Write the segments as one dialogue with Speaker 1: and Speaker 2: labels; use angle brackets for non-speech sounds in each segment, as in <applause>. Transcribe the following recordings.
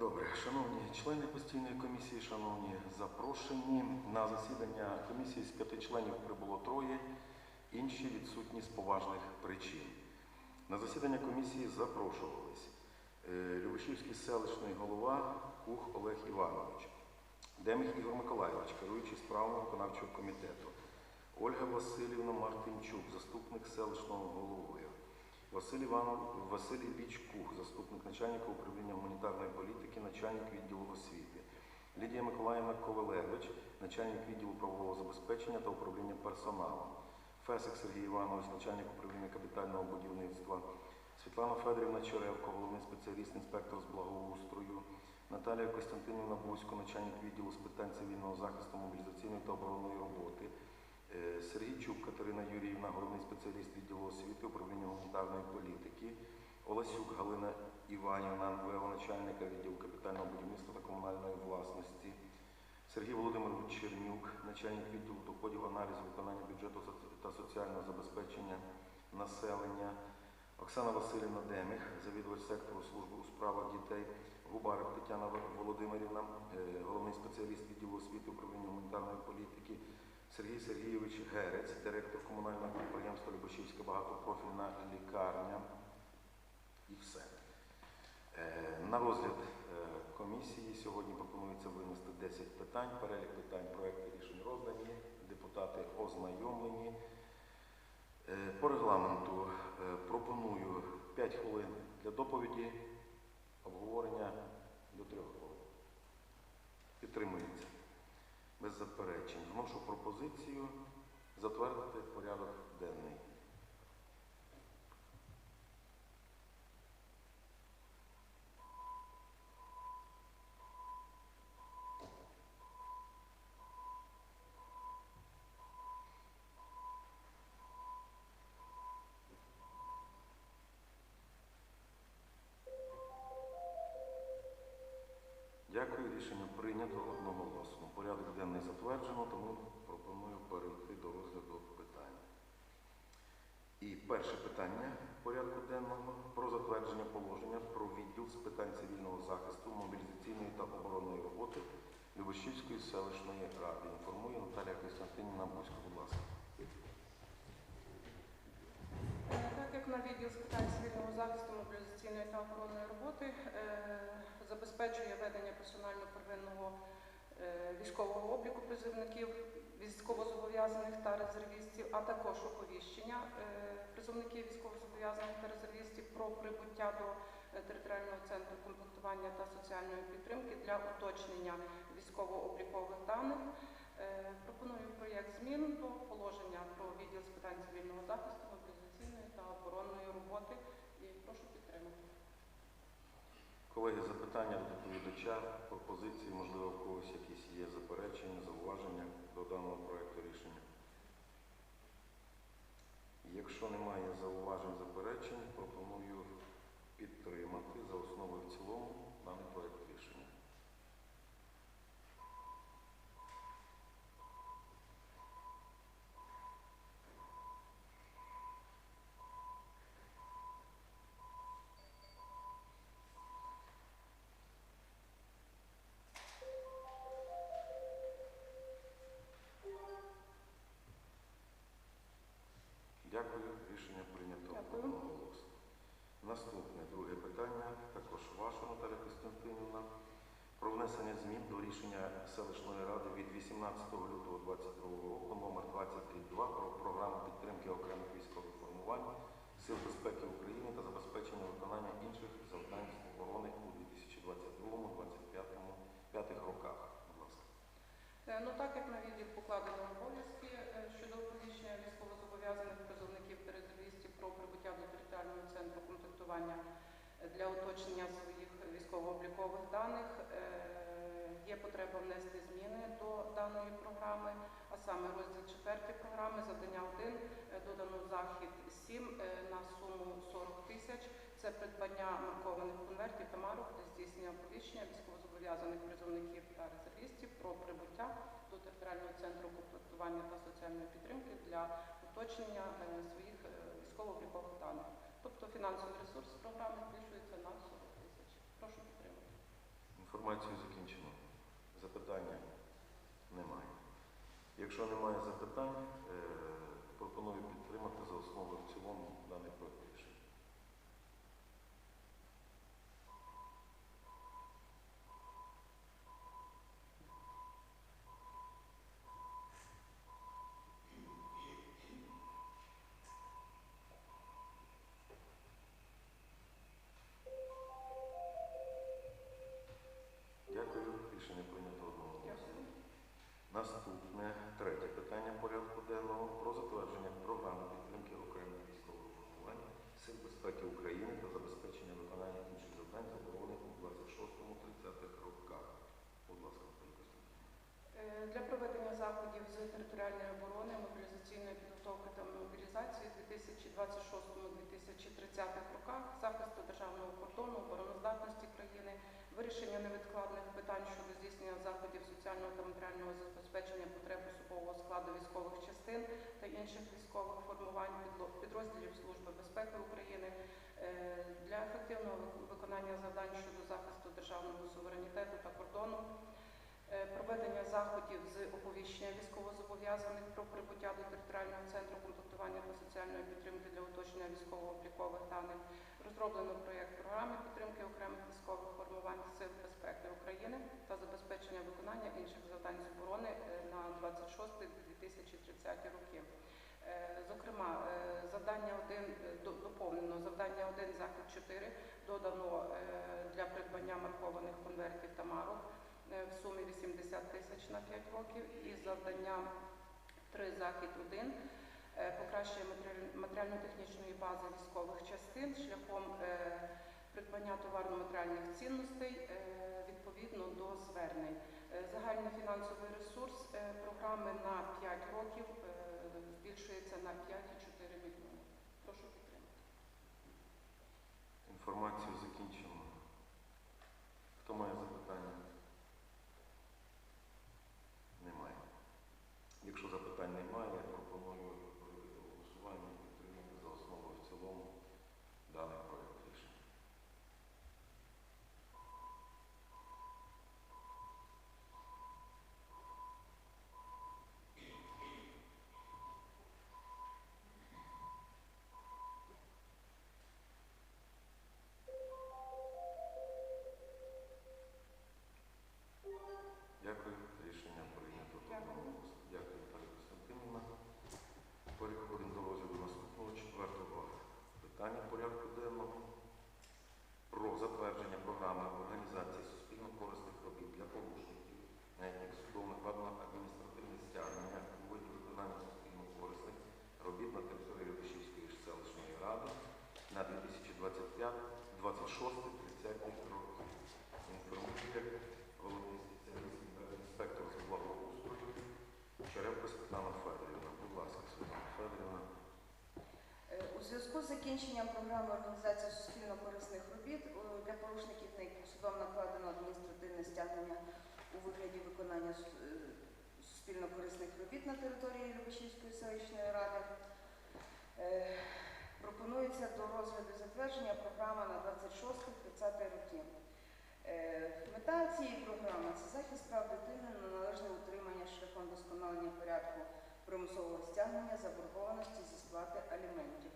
Speaker 1: Добре, шановні члени постійної комісії, шановні запрошені, на засідання комісії з п'яти членів прибуло троє, інші відсутні з поважних причин. На засідання комісії запрошувались е, Любешівський селищний голова Кух Олег Іванович, Демих Ігор Миколайович, керуючий справами виконавчого комітету, Ольга Васильівна Мартинчук, заступник селищного голови, Василь Іванов, Василій Бічкух, заступник начальника управління гуманітарної політики, начальник відділу освіти, Лідія Миколаївна Ковалевич, начальник відділу правового забезпечення та управління персоналом, Фесик Сергій Іванович, начальник управління капітального будівництва, Світлана Федорівна Черевко, головний спеціаліст, інспектор з благоустрою, Наталія Костянтинівна Бузько, начальник відділу з питань цивільного захисту, мобілізаційної та оборонної роботи. Е, Сергій Чуб Катерина Юріївна, головний спеціаліст відділу освіти, управління гуманітарної політики, Олесюк Галина Іванівна, ВО начальника відділу капітального будівництва та комунальної власності, Сергій Володимирович Чернюк, начальник відділу доходів аналізу виконання бюджету та соціального забезпечення населення, Оксана Васильівна Деміх, завідувач сектору служби у справах дітей, Губарик Тетяна Володимирівна, е, головний спеціаліст відділу освіти управління гуманітарної політики, Сергій Сергійович Герець, директор комунального підприємства Любашівська багатопрофільна лікарня. І все. Е, На розгляд е, комісії сьогодні пропонується винести 10 питань. Перелік питань проекти рішень роздані, депутати ознайомлені. Е, По регламенту пропоную 5 хвилин для доповіді, обговорення до 3 хвилин. Підтримується. Без заперечень. Вношу пропозицію затвердити порядок денний. Рішення прийнято одноголосно. Порядок денний затверджено, тому пропоную перейти до розгляду питань. І перше питання порядку денного про затвердження положення про відділ з питань цивільного захисту, мобілізаційної та оборонної роботи Любешівської селищної ради. Інформує Наталія Костянтинівна Бузька, будь ласка.
Speaker 2: Е, Так як на відділ з питань цивільного захисту мобілізаційної та охоронної роботи е, забезпечує ведення персонально-первинного е, військового обліку призовників, військовозобов'язаних та резервістів, а також оповіщення е, призовників військовозобов'язаних та резервістів про прибуття до е, територіального центру комплектування та соціальної підтримки для уточнення військово-облікових даних. Пропоную проєкт змін до положення про відділ з питань цивільного захисту, мобілізаційної та оборонної роботи.
Speaker 1: Колеги, запитання до доповідача, пропозиції, можливо, в когось якісь є заперечення, зауваження до даного проєкту рішення. Якщо немає зауважень, заперечень, пропоную підтримати за основу рішення прийнято одноголосно. Наступне друге питання, також ваше, Наталя Костянтинівна, про внесення змін до рішення селищної ради від 18 лютого 2022 року номер 22 про програму підтримки окремих військових формувань Сил безпеки України та забезпечення виконання інших завдань оборони у 2022-2025 роках. Будь ласка.
Speaker 2: Е, Ну так як на відділ покладено обов'язки е, щодо оповіщення військовозобов'язаних про прибуття до територіального центру комплектування е, для уточнення своїх військово-облікових даних, е, є потреба внести зміни до даної програми, а саме розділ 4 програми, завдання 1, е, додано захід 7 е, на суму 40 тисяч. Це придбання маркованих конвертів та марок для здійснення оповіщення військовозобов'язаних призовників та резервістів про прибуття до територіального центру комплектування та соціальної підтримки для уточнення своїх військово-облікових. Тобто фінансовий ресурс програми збільшується на 40 тисяч. Прошу підтримати.
Speaker 1: Інформацію закінчено. Запитання немає. Якщо немає запитань, е, пропоную підтримати за основу в цілому даний проект
Speaker 2: соціального та матеріального забезпечення потреб особового складу військових частин та інших військових формувань підрозділів Служби безпеки України е, для ефективного виконання завдань щодо захисту державного суверенітету та кордону е, проведення заходів з оповіщення військовозобов'язаних про прибуття до територіального центру комплектування та соціальної підтримки для уточнення військово-облікових даних, розроблено проєкт програми підтримки окремих військових формувань Сил безпеки України та забезпечення виконання інших завдань з оборони е, на 26-2030 роки. Е, Зокрема, е, завдання 1 доповнено завдання 1 захід 4 додано для придбання маркованих конвертів та марок в сумі 80 тисяч на 5 років і завдання 3 захід 1 е, покращує матеріально-технічної бази військових частин шляхом е, придбання товарно-матеріальних цінностей е, відповідно до звернень. Загальний фінансовий ресурс програми на 5 років збільшується на 5,4 мільйони. Прошу підтримати.
Speaker 1: Інформацію закінчено. Хто має запитання? Немає. Якщо запитань немає, я пропоную провести голосування і підтримати за основу і в цілому даний проект рішення. Дякую. Рішення прийнято одноголосно. Дякую, Наталія Костянтинівна. Переходимо до розгляду наступного четвертого питання порядку денного про затвердження програми організації суспільно-корисних робіт для порушників, на яких судом накладено адміністративне стягнення у виді виконання суспільно-корисних робіт на території Рибішівської селищної ради на 2025-26-30 роки. Інформує головний спеціаліст інспектор з благоустрою Черевко Світлана Федорівна. Будь ласка, Світлана Федорівна.
Speaker 3: Е, У зв'язку з закінченням програми організації суспільно-корисних робіт для порушників, на яких судом накладено адміністративне стягнення у вигляді виконання е, суспільно-корисних робіт на території Любашівської селищної ради, е, пропонується до розгляду затвердження програма на 26-30 роки. Е, Мета цієї програми це захист прав дитини на належне утримання шляхом досконалення порядку примусового стягнення заборгованості зі сплати аліментів.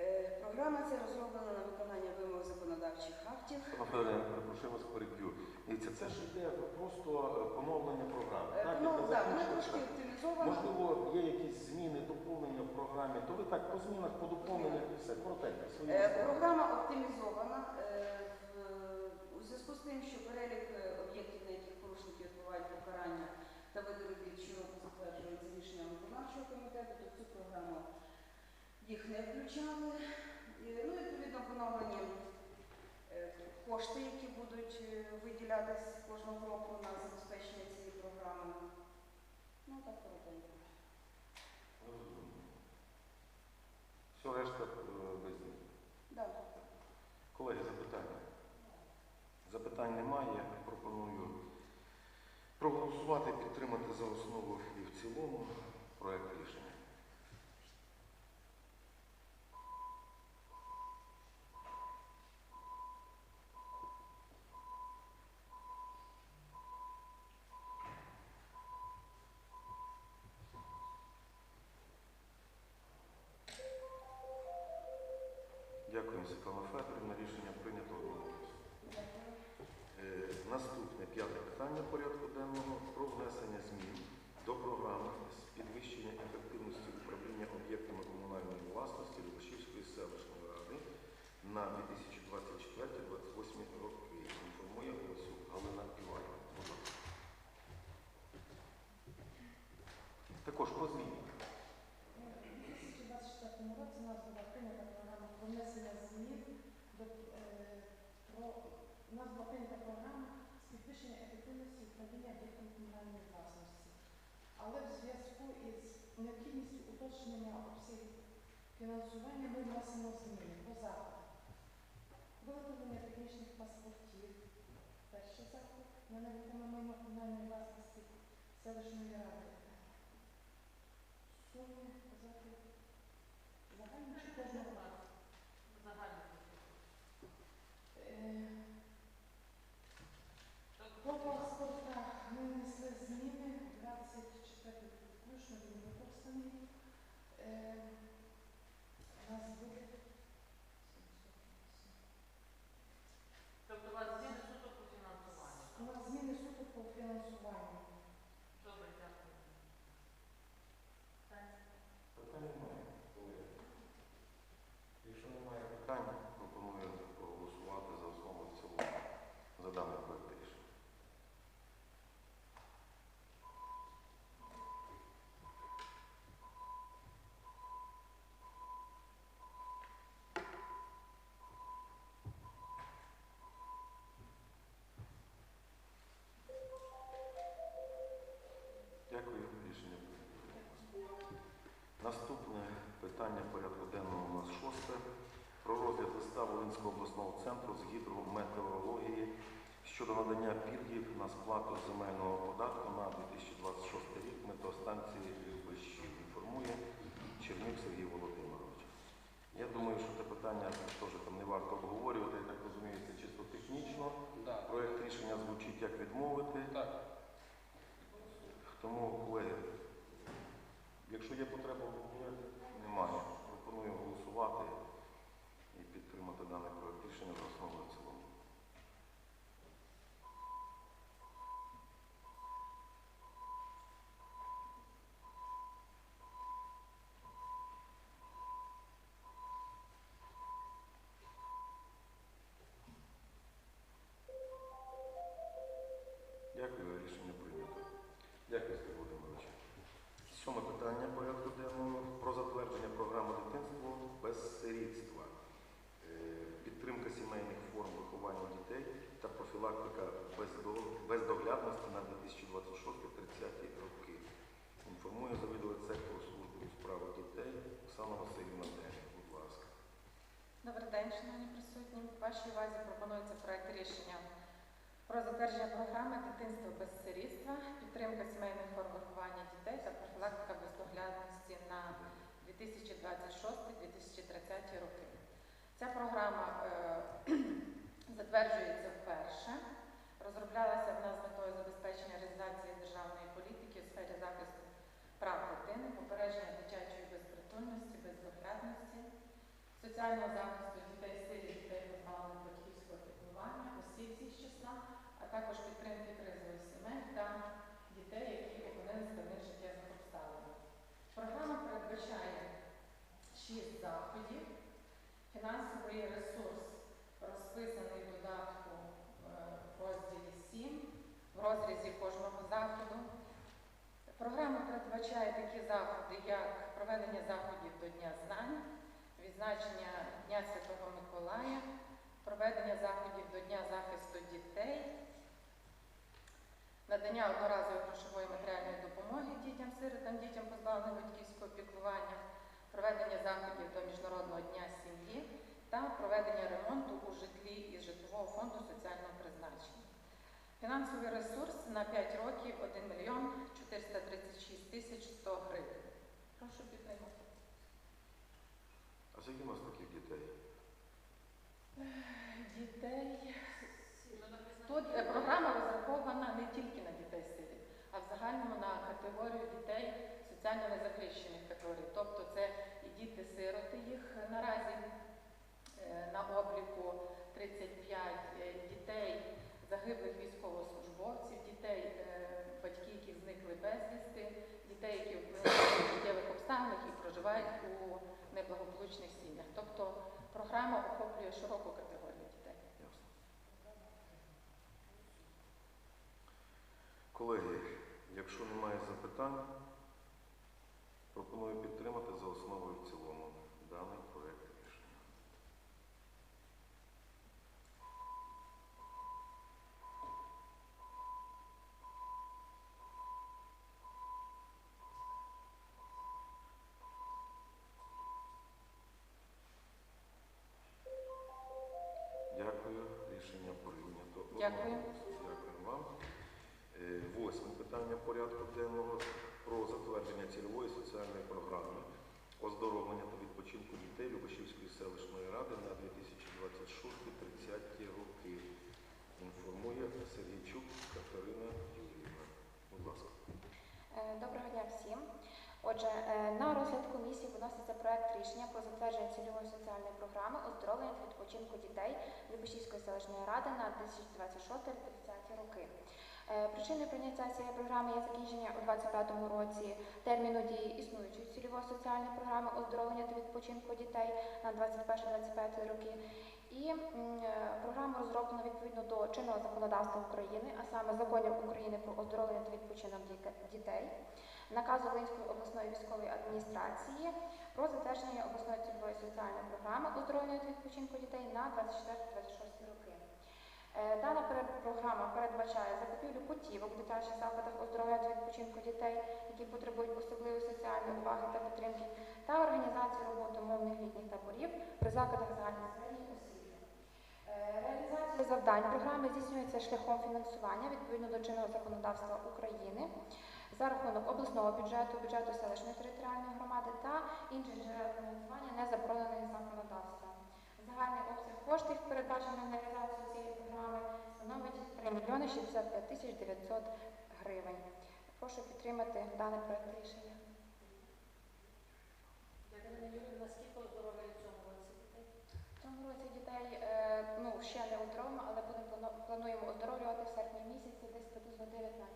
Speaker 3: Е, Програма ця розроблена на виконання вимог законодавчих актів.
Speaker 1: Перепрошую вас переб'ю. Дивіться, це ж йде просто е, поновлення програми.
Speaker 3: Е,
Speaker 1: Так,
Speaker 3: Ну, так,
Speaker 1: закінчилася.
Speaker 3: трошки оптимізована.
Speaker 1: Можливо, є якісь зміни, доповнення в програмі, то ви так по змінах, по доповненнях і все коротенько.
Speaker 3: Е. Програма оптимізована е, у зв'язку з тим, що перелік об'єктів, на яких порушники відбувають покарання та види робіт щороку затверджується рішенням виконавчого комітету, то цю програму їх не включали. Ну, відповідно, поновлені е, кошти, які будуть е, виділятись кожного року на забезпечення цієї програми. Ну, так коротенько.
Speaker 1: Все решта е, без змін.
Speaker 3: Да.
Speaker 1: Колеги, запитання? Запитань немає. Пропоную проголосувати, підтримати за основу і в цілому проект рішення. Також.
Speaker 4: У 2024 році у нас була прийнята програма про змін у нас була прийнята програма з підвищення ефективності управління комунальної власності. Але в зв'язку із необхідністю уточнення обсягів фінансування ми вносимо зміни по заходах. Виготовлення технічних паспортів. Перший заход на майно комунальної власності селищної ради. Суми казати загальні чи кожного
Speaker 1: Наступне питання порядку денного у нас шосте. Про розгляд листа Волинського обласного центру з гідрометеорології щодо надання пільгів на сплату земельного податку на 2026 рік метеостанції Любищів. Інформує Чернів Сергій Володимирович. Я думаю, що це питання теж там не варто обговорювати, я так розумію, це чисто технічно.
Speaker 5: Да.
Speaker 1: Проект рішення звучить як відмовити.
Speaker 5: Так.
Speaker 1: Тому, колеги, якщо є потреба обговорити, немає. Пропоную голосувати і підтримати даний проект рішення
Speaker 6: Вашій увазі пропонується проект рішення про затвердження програми дитинства без сирітства, підтримка сімейних форм виховання дітей та профілактика бездоглядності на 2026-2030 роки. Ця програма е, <clears throat> затверджується вперше, розроблялася в нас метою забезпечення реалізації державної політики у сфері захисту прав дитини, попередження дитячої безпритульності, бездоглядності, соціального захисту дітей сиріт, дітей позбавлених батьківського піклування, осіб з їх числа, а також підтримки кризових сімей та дітей, які опинилися складних життєвих обставинах. Програма передбачає шість заходів. Фінансовий ресурс розписаний в додатку е, в розділі 7 в розрізі кожного заходу. Програма передбачає такі заходи, як проведення заходів до Дня знань, відзначення Дня Святого Миколая, проведення заходів до Дня захисту дітей, надання одноразової грошової матеріальної допомоги дітям-сиротам, дітям позбавленим батьківського піклування, проведення заходів до Міжнародного дня сім'ї та проведення ремонту у житлі із житлового фонду соціального призначення. Фінансовий ресурс на 5 років 1 мільйон 436 тисяч 100 гривень. Прошу підтримати.
Speaker 1: А скільки у нас таких дітей?
Speaker 6: Дітей. Тут е, програма розрахована не тільки на дітей сиріт, а в загальному на категорію дітей соціально незахищених категорій. Тобто це і діти-сироти, їх наразі е, на обліку 35 е, дітей загиблих військовослужбовців, дітей, батьки, які зникли безвісти, дітей, які в життєвих обставинах і проживають у неблагополучних сім'ях. Тобто програма охоплює широку категорію дітей.
Speaker 1: Ясно. Колеги, якщо немає запитань, пропоную підтримати за основу і в цілому даний порядку денного про затвердження цільової соціальної програми оздоровлення та відпочинку дітей Любашівської селищної ради на 2026-30 роки. Інформує Сергійчук Катерина Юріївна. Будь ласка.
Speaker 5: Е, Доброго дня всім. Отже, е, на розгляд комісії виноситься проект рішення про затвердження цільової соціальної програми оздоровлення та відпочинку дітей Любешівської селищної ради на 2026-2030 роки. Е, Причиною прийняття цієї програми є закінчення у 2025 році терміну дії існуючої цільової соціальної програми оздоровлення та відпочинку дітей на 21-25 роки. І е, програма розроблена відповідно до чинного законодавства України, а саме законів України про оздоровлення та відпочинок дітей, наказу Волинської обласної військової адміністрації про затвердження обласної цільової соціальної програми оздоровлення та відпочинку дітей на 24-26 роки. Е, Дана програма передбачає закупівлю путівок в дитячих закладах оздоровлення та відпочинку дітей, які потребують особливої соціальної уваги та підтримки, та організацію роботи мовних літніх таборів при закладах загальної середньої освіти. Е, Реалізація завдань програми здійснюється шляхом фінансування відповідно до чинного законодавства України за рахунок обласного бюджету, бюджету селищної територіальної громади та інших джерел фінансування, не заборонених законодавством. Загальний обсяг коштів, передбачений на реалізацію становить 3 мільйони 65 тисяч 900 гривень. Прошу підтримати даний проект рішення.
Speaker 7: Ірина Юрійовна, скільки оздоровлює в цьому році дітей?
Speaker 5: В цьому році дітей е, ну, ще не оздоровлено, але будемо плануємо оздоровлювати в серпні місяці десь приблизно 19.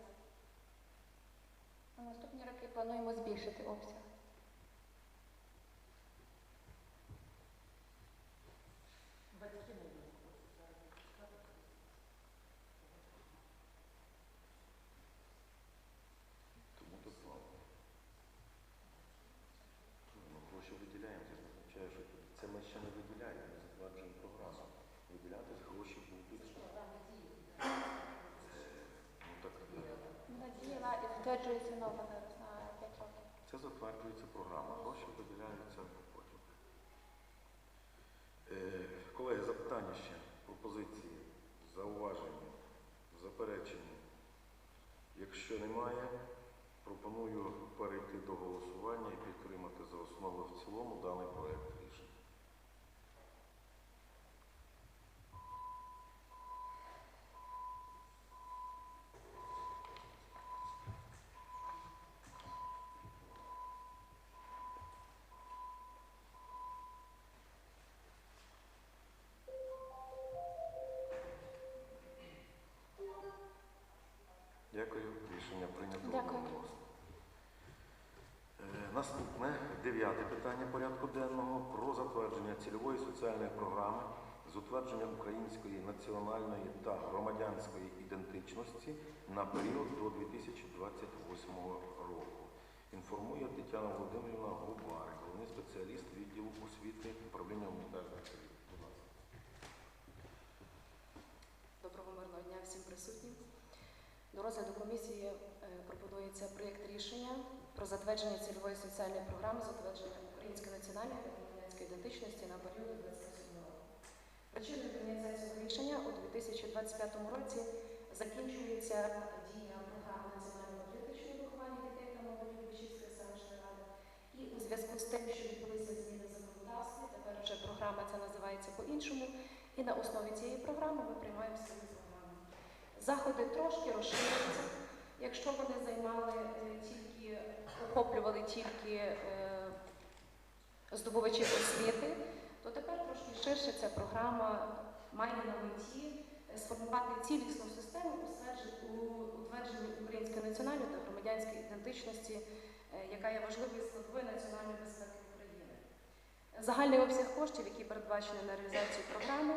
Speaker 5: На наступні роки плануємо збільшити обсяг.
Speaker 7: Батьки не будуть хочуть зараз відпускати.
Speaker 1: Тому то план. Ну, гроші виділяємо, що це ми ще не виділяємо, ми затверджуємо програму. Виділяти гроші будуть. Е, Ну так е,
Speaker 5: Надіяла і затверджується нова зараз на 5 років.
Speaker 1: це затверджується програма, гроші виділяються потім. Е, Колеги, запитання ще, пропозиції, зауваження, заперечення. Якщо немає, пропоную перейти до голосування і підтримати за основу в цілому даний проект Наступне дев'яте питання порядку денного про затвердження цільової соціальної програми з утвердження української національної та громадянської ідентичності на період до 2028 року. Інформує Тетяна Володимирівна Губарик, головний спеціаліст відділу освіти управління гуманітарної.
Speaker 8: Доброго мирного дня всім присутнім. До розгляду комісії е, пропонується проєкт рішення про затвердження цільової соціальної програми затвердження української національної та громадянської ідентичності на період 27 року. Причиною прийняття цього рішення у 2025 році закінчується дія програми національного політичного виховання дітей та молоді Любичівської селищної ради. І у зв'язку з тим, що відбулися зміни в законодавстві, тепер вже програма ця називається по-іншому. І на основі цієї програми ми приймаємо. Заходи трошки розширюються. Якщо вони займали е, тільки, охоплювали тільки е, здобувачів освіти, то тепер трошки ширше ця програма має на меті е, сформувати цілісну систему у утвердженні української національної та громадянської ідентичності, яка є важливою складовою національної безпеки України. Загальний обсяг коштів, який передбачений на реалізацію програми,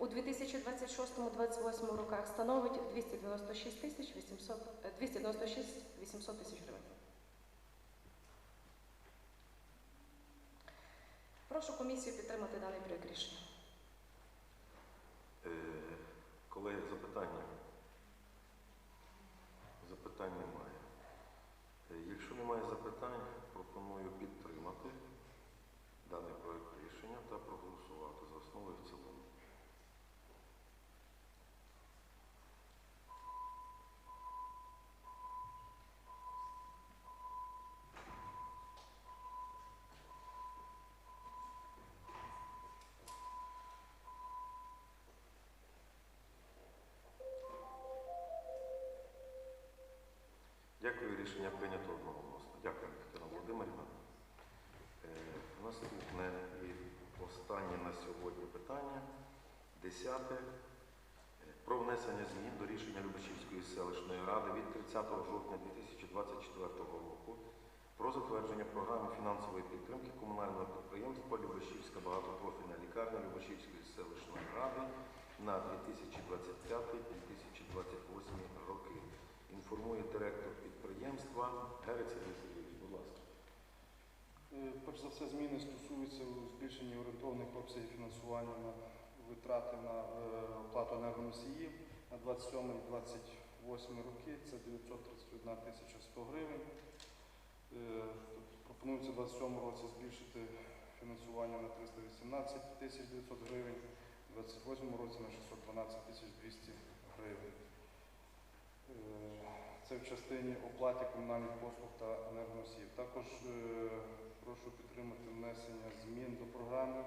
Speaker 8: у 2026-2028 роках становить 296 тисяч 800, е, 296 800 тисяч гривень. Прошу комісію підтримати даний проєкт рішення.
Speaker 1: Е, Колеги, запитання? Запитань рішення прийнято одноголосно. Дякую, Тетяна Володимирівна. Е, Наступне і останнє на сьогодні питання. Десяте. Е, Про внесення змін до рішення Любачівської селищної ради від 30 жовтня 2024 року про затвердження програми фінансової підтримки комунального підприємства Любашівська багатопрофільна лікарня Любашівської селищної ради на 2025-2028 роки. Інформує директор підприємства Герець Сергій Сергійович. Будь ласка.
Speaker 9: Е, Перш за все, зміни стосуються збільшення орієнтовних обсягів фінансування на витрати на е, оплату енергоносіїв на 27-28 роки. Це 931 тисяча 100 гривень. Е, Пропонується в 27 році збільшити фінансування на 318 тисяч 900 гривень, в 28 році на 612 тисяч 200 гривень. Це в частині оплаті комунальних послуг та енергоносіїв. Також е, прошу підтримати внесення змін до програми,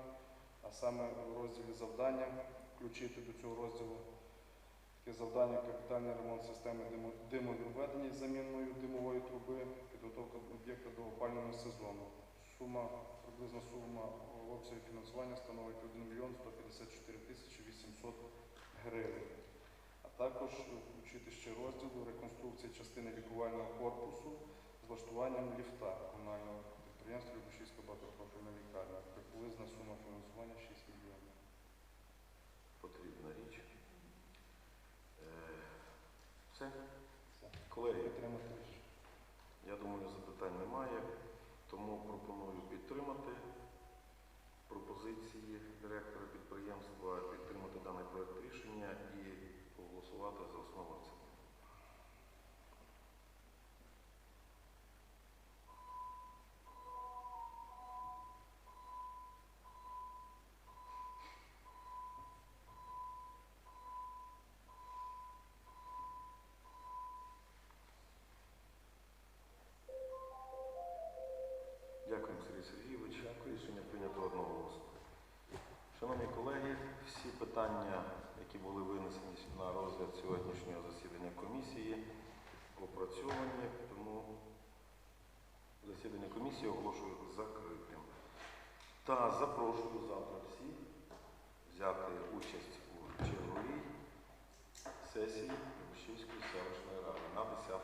Speaker 9: а саме в розділі завдання включити до цього розділу таке завдання капітальний ремонт системи димо- димовідведення з заміною димової труби, підготовка об'єкта до опалювального сезону. Сума, приблизна сума обсягу фінансування становить 1 мільйон 154 тисячі 800 гривень. Також включити ще розділ реконструкції частини лікувального корпусу з влаштуванням ліфта комунального підприємства Любишівська багатопрофільна лікарня. Приблизна сума фінансування 6 мільйонів.
Speaker 1: Потрібна річ. Е, Все. Колеги,
Speaker 9: Підтримати
Speaker 1: я думаю, запитань немає, тому пропоную підтримати пропозиції директора підприємства, підтримати даний проект рішення проголосувати опрацьовані, тому засідання комісії оголошую закритим. Та запрошую завтра всіх взяти участь у черговій сесії Любишівської селищної ради на 10 року.